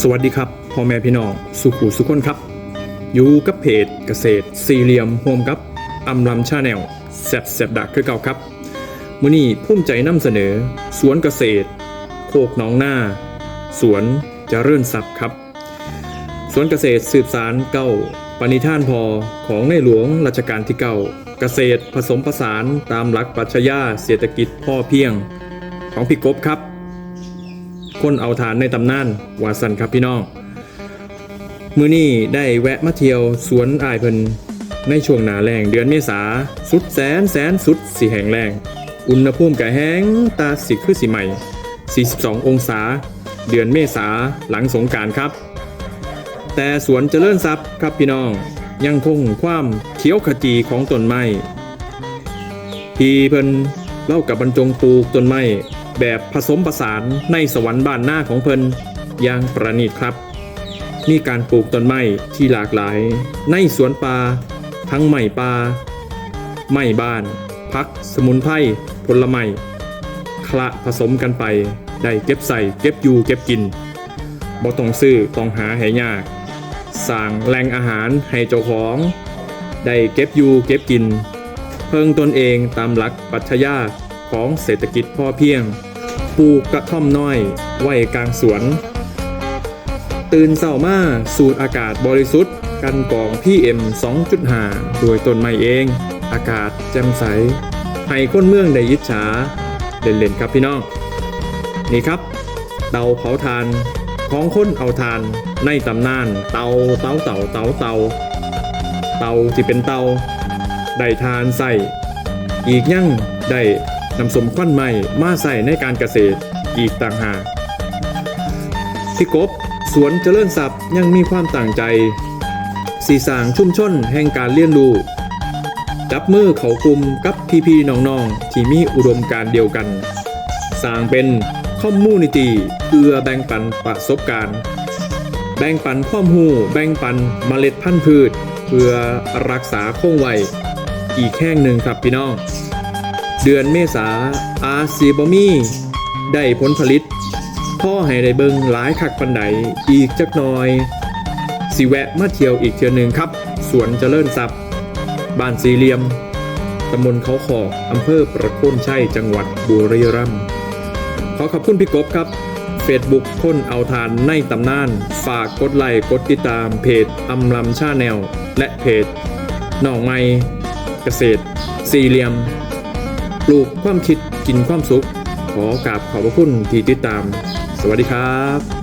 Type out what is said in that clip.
สวัสดีครับพ่อแม่พี่น้องสุขุสุขคนครับ อยู่กับเพจเกษตร สี่เหลี่ยมโฮมกับอำลำชาแนลแซบแซบดักคือเก่าครับมื้อนี้ภูมิใจนำเสนอ สวนเกษตร โคกหนองหน้า สวนจเจริญทรัพย์ครับ สวนเกษตรสืบสารเก้าปณิธานพอของในหลวงรัชกาลที่เก้าเกษตรผสมผสานตามหลักปรัชญาเศรษฐกิจพ่อเพียง ของพี่กบครับ คนเอาทานในตำนานวาสันครับพี่น้อง มือนี้ได้แวะมาเที่ยวสวนอายเพิ่นในช่วงหนาแรงเดือนเมษาสุดแสนแสนสุดสีแห่งแรง อุณหภูมิกะแห้งตาสิคือสีใหม่ 42 องศา เดือนเมษาหลังสงการครับ แต่สวนเจริญทรัพย์ครับพี่น้องยังคงความเขียวขจีของต้นไม้พี่เพิ่นเล่ากับบรรจงปลูกต้นไม้ แบบผสมผสานในสวรรค์บ้านหน้าของเพิ่นอย่างประณีตครับ มีการปลูกต้นไม้ที่หลากหลาย ในสวนป่าทั้งไม้ป่าไม้บ้านพัก สมุนไพรผลไม้คละผสมกันไป ได้เก็บใส่เก็บอยู่เก็บกินบ่ต้องซื้อต้องหาให้ยากสร้างแหล่งอาหารให้เจ้าของ ได้เก็บอยู่เก็บกิน เพิ่งตนเองตามหลักปัชญา ของเศรษฐกิจพอเพียง ปลูกกระท่อมน้อย ไว้กลางสวน ตื่นเศร้ามาสูดอากาศบริสุทธิ์กันกรอง PM 2.5 โดยต้นไม้เอง อากาศแจ่มใส ให้คนเมืองได้ยิจฉาเล่นๆครับพี่น้อง นี่ครับ เตาเผาทานของคนเอาทานในตำนาน เตาเตาเต่าเตาเตาเตาที่เป็นเตาได้ทานใส่อีกยั่งได้ นำสมควันใหม่มาใส่ในการเกษตรอีกต่างหากพี่กบสวนเจริญทรัพย์ยังมีความต่างใจ สีสางชุ่มชนแห่งการเรียนรู้จับมือเขากลุ่มกับพี่ๆน้องๆ ที่มีอุดมการเดียวกัน สร้างเป็นคอมมูนิตี้เพื่อแบ่งปันประสบการณ์ แบ่งปันความรู้แบ่งปันเมล็ดพันธุ์พืช เพื่อรักษาคงไว้อีกแห่งหนึ่งครับพี่น้อง เดือนเมษาอาซีบมีได้ผลผลิตพ่อให้ได้เบิงหลายคักปันไดอีกจักหน่อย สิแวะมาเที่ยวอีกเที่ยวหนึ่งครับ สวนเจริญทรัพย์ บ้านสี่เหลี่ยมตำบลเขาขอกอำเภอประโคนชัยจังหวัดบุรีรัมย์ขอขอบคุณพี่กบครับ Facebook คนเอาทานในตำนาน ฝากกดไลค์กดติดตามเพจอำลำชาแนล และเพจหน่องไม้เกษตร สี่เหลี่ยม ปลูกความคิดกินความสุข ขอกราบขอบพระคุณที่ติดตาม สวัสดีครับ